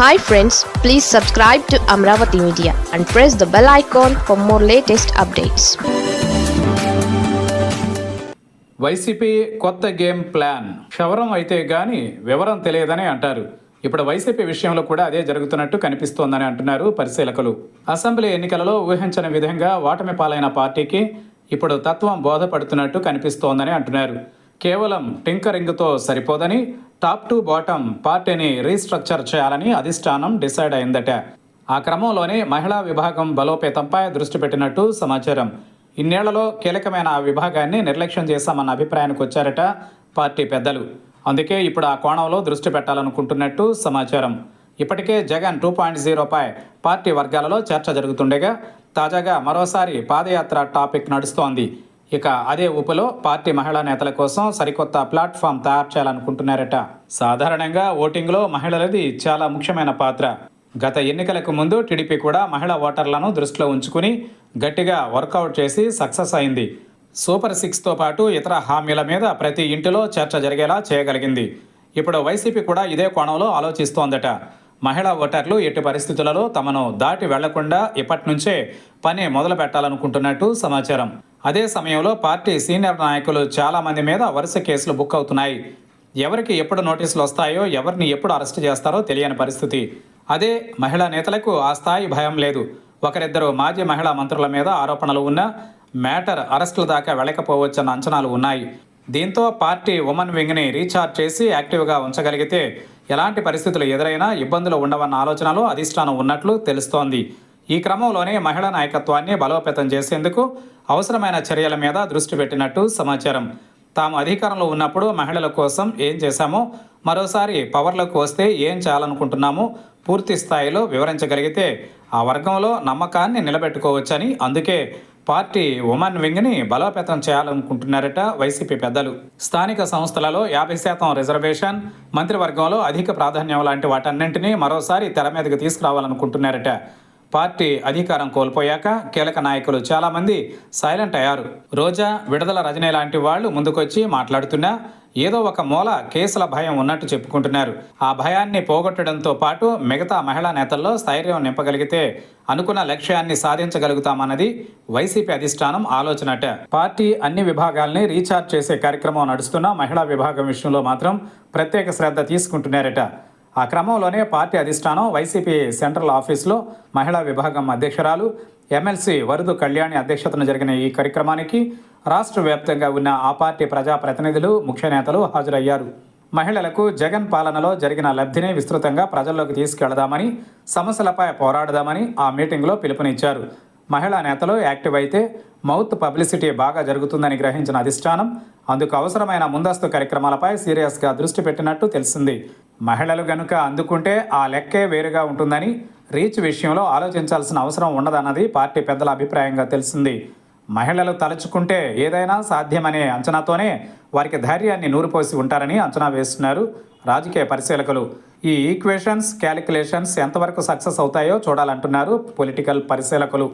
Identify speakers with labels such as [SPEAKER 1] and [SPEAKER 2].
[SPEAKER 1] Hi friends please subscribe to Amaravati media and press the bell icon for more latest updates
[SPEAKER 2] YCP కొత్త game plan. క్షవరం అయితే గాని వివరం తెలియదని అంటారు. ఇప్పుడు వైసీపీ విషయంలో కూడా అదే జరుగుతున్నట్టు కనిపిస్తోందని అంటున్నారు పరిశీలకులు. అసెంబ్లీ ఎన్నికలలో ఊహించని విధంగా ఓటమి పాలైన పార్టీకి ఇప్పుడు తత్వం బోధపడుతున్నట్టు కనిపిస్తోందని అంటున్నారు. కేవలం టింకరింగ్తో సరిపోదని టాప్ టు బాటం పార్టీని రీస్ట్రక్చర్ చేయాలని అధిష్టానం డిసైడ్ అయిందట. ఆ క్రమంలోనే మహిళా విభాగం బలోపేతంపై దృష్టి పెట్టినట్టు సమాచారం. ఇన్నేళ్ళలో కీలకమైన ఆ విభాగాన్ని నిర్లక్ష్యం చేశామన్న అభిప్రాయానికి వచ్చారట పార్టీ పెద్దలు. అందుకే ఇప్పుడు ఆ కోణంలో దృష్టి పెట్టాలనుకుంటున్నట్టు సమాచారం. ఇప్పటికే జగన్ టూ పాయింట్ జీరోపై పార్టీ వర్గాలలో చర్చ జరుగుతుండగా తాజాగా మరోసారి పాదయాత్ర టాపిక్ నడుస్తోంది. ఇక అదే ఊపులో పార్టీ మహిళా నేతల కోసం సరికొత్త ప్లాట్ఫామ్ తయారు చేయాలనుకుంటున్నారట. సాధారణంగా ఓటింగ్లో మహిళలది చాలా ముఖ్యమైన పాత్ర. గత ఎన్నికలకు ముందు టీడీపీ కూడా మహిళా ఓటర్లను దృష్టిలో ఉంచుకుని గట్టిగా వర్కౌట్ చేసి సక్సెస్ అయింది. సూపర్ సిక్స్తో పాటు ఇతర హామీల మీద ప్రతి ఇంటిలో చర్చ జరిగేలా చేయగలిగింది. ఇప్పుడు వైసీపీ కూడా ఇదే కోణంలో ఆలోచిస్తోందట. మహిళా ఓటర్లు ఎట్టి పరిస్థితులలో తమను దాటి వెళ్ళకుండా ఇప్పటి నుంచే పని మొదలు పెట్టాలనుకుంటున్నట్టు సమాచారం. అదే సమయంలో పార్టీ సీనియర్ నాయకులు చాలామంది మీద వరుస కేసులు బుక్ అవుతున్నాయి. ఎవరికి ఎప్పుడు నోటీసులు వస్తాయో ఎవరిని ఎప్పుడు అరెస్ట్ చేస్తారో తెలియని పరిస్థితి. అదే మహిళా నేతలకు ఆ స్థాయి భయం లేదు. ఒకరిద్దరు మాజీ మహిళా మంత్రుల మీద ఆరోపణలు ఉన్నా మ్యాటర్ అరెస్టుల దాకా వెళ్ళకపోవచ్చన్న అంచనాలు ఉన్నాయి. దీంతో పార్టీ ఉమెన్ వింగ్ని రీఛార్జ్ చేసి యాక్టివ్గా ఉంచగలిగితే ఎలాంటి పరిస్థితులు ఎదురైనా ఇబ్బందులు ఉండవన్న ఆలోచనలో అధిష్టానం ఉన్నట్లు తెలుస్తోంది. ఈ క్రమంలోనే మహిళా నాయకత్వాన్ని బలోపేతం చేసేందుకు అవసరమైన చర్యల మీద దృష్టి పెట్టినట్టు సమాచారం. తాము అధికారంలో ఉన్నప్పుడు మహిళల కోసం ఏం చేశామో మరోసారి పవర్లోకి వస్తే ఏం చేయాలనుకుంటున్నామో పూర్తి స్థాయిలో వివరించగలిగితే ఆ వర్గంలో నమ్మకాన్ని నిలబెట్టుకోవచ్చని అందుకే పార్టీ ఉమెన్ వింగ్ని బలోపేతం చేయాలనుకుంటున్నారట వైసీపీ పెద్దలు. స్థానిక సంస్థలలో యాభై శాతం రిజర్వేషన్ మంత్రివర్గంలో అధిక ప్రాధాన్యం లాంటి వాటన్నింటినీ మరోసారి తెర మీదకి తీసుకురావాలనుకుంటున్నారట. పార్టీ అధికారం కోల్పోయాక కీలక నాయకులు చాలామంది సైలెంట్ అయ్యారు. రోజా విడుదల రజనీ లాంటి వాళ్ళు ముందుకొచ్చి మాట్లాడుతున్నా ఏదో ఒక మూల కేసుల భయం ఉన్నట్టు చెప్పుకుంటున్నారు. ఆ భయాన్ని పోగొట్టడంతో పాటు మిగతా మహిళా నేతల్లో స్థైర్యం నింపగలిగితే అనుకున్న లక్ష్యాన్ని సాధించగలుగుతామన్నది వైసీపీ అధిష్టానం ఆలోచనట. పార్టీ అన్ని విభాగాల్ని రీఛార్జ్ చేసే కార్యక్రమం నడుస్తున్న మహిళా విభాగం విషయంలో మాత్రం ప్రత్యేక శ్రద్ధ తీసుకుంటున్నారట. ఆ క్రమంలోనే పార్టీ అధిష్టానం వైసీపీ సెంట్రల్ ఆఫీసులో మహిళా విభాగం అధ్యక్షురాలు ఎమ్మెల్సీ వరదు కళ్యాణి అధ్యక్షతన జరిగిన ఈ కార్యక్రమానికి రాష్ట్ర వ్యాప్తంగా ఉన్న ఆ పార్టీ ప్రజాప్రతినిధులు ముఖ్య నేతలు హాజరయ్యారు. మహిళలకు జగన్ పాలనలో జరిగిన లబ్ధిని విస్తృతంగా ప్రజల్లోకి తీసుకెళదామని సమస్యలపై పోరాడదామని ఆ మీటింగ్లో పిలుపునిచ్చారు. మహిళా నేతలు యాక్టివ్ అయితే మౌత్ పబ్లిసిటీ బాగా జరుగుతుందని గ్రహించిన అధిష్టానం అందుకు అవసరమైన ముందస్తు కార్యక్రమాలపై సీరియస్గా దృష్టి పెట్టినట్టు తెలిసింది. మహిళలు గనుక అందుకుంటే ఆ లెక్కే వేరుగా ఉంటుందని రీచ్ విషయంలో ఆలోచించాల్సిన అవసరం ఉండదన్నది పార్టీ పెద్దల అభిప్రాయంగా తెలిసింది. మహిళలు తలుచుకుంటే ఏదైనా సాధ్యమనే అంచనాతోనే వారికి ధైర్యాన్ని నూరిపోసి ఉంటారని అంచనా వేస్తున్నారు రాజకీయ పరిశీలకులు. ఈ ఈక్వేషన్స్ క్యాలిక్యులేషన్స్ ఎంతవరకు సక్సెస్ అవుతాయో చూడాలంటున్నారు పొలిటికల్ పరిశీలకులు.